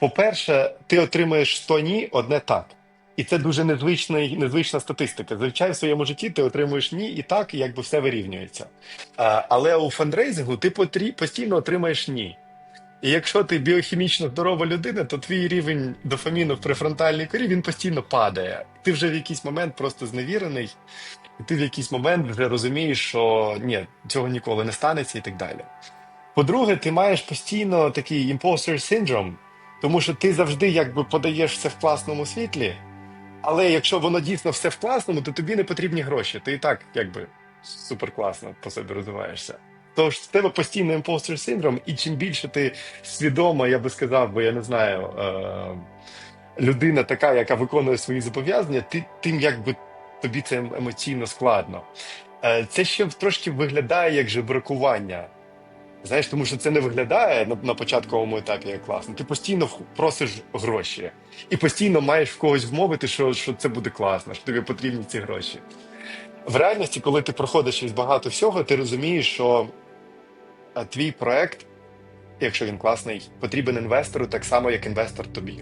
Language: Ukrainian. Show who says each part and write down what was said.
Speaker 1: По-перше, ти отримаєш 100 ні, одне так. І це дуже незвичний, незвична статистика. Зазвичай в своєму житті ти отримуєш ні і так, і якби все вирівнюється. Але у фандрейзингу ти постійно отримаєш ні. І якщо ти біохімічно здорова людина, то твій рівень дофаміну в префронтальній корі він постійно падає. Ти вже в якийсь момент просто зневірений, і ти в якийсь момент вже розумієш, що ні, цього ніколи не станеться і так далі. По-друге, ти маєш постійно такий imposter синдром, тому що ти завжди якби подаєш все в класному світлі, але якщо воно дійсно все в класному, то тобі не потрібні гроші. Ти і так якби супер класно по собі розвиваєшся. Тож в тебе постійно імпостер синдром, і чим більше ти свідома, я би сказав, бо я не знаю, е- людина така, яка виконує свої зобов'язання, ти, тим якби тобі це емоційно складно. Е, це ще трошки виглядає як жебракування. Знаєш, тому що це не виглядає на, на початковому етапі як класно. Ти постійно просиш гроші і постійно маєш в когось вмовити, що, що це буде класно, що тобі потрібні ці гроші. В реальності, коли ти проходиш через багато всього, ти розумієш, що твій проект, якщо він класний, потрібен інвестору так само, як інвестор тобі.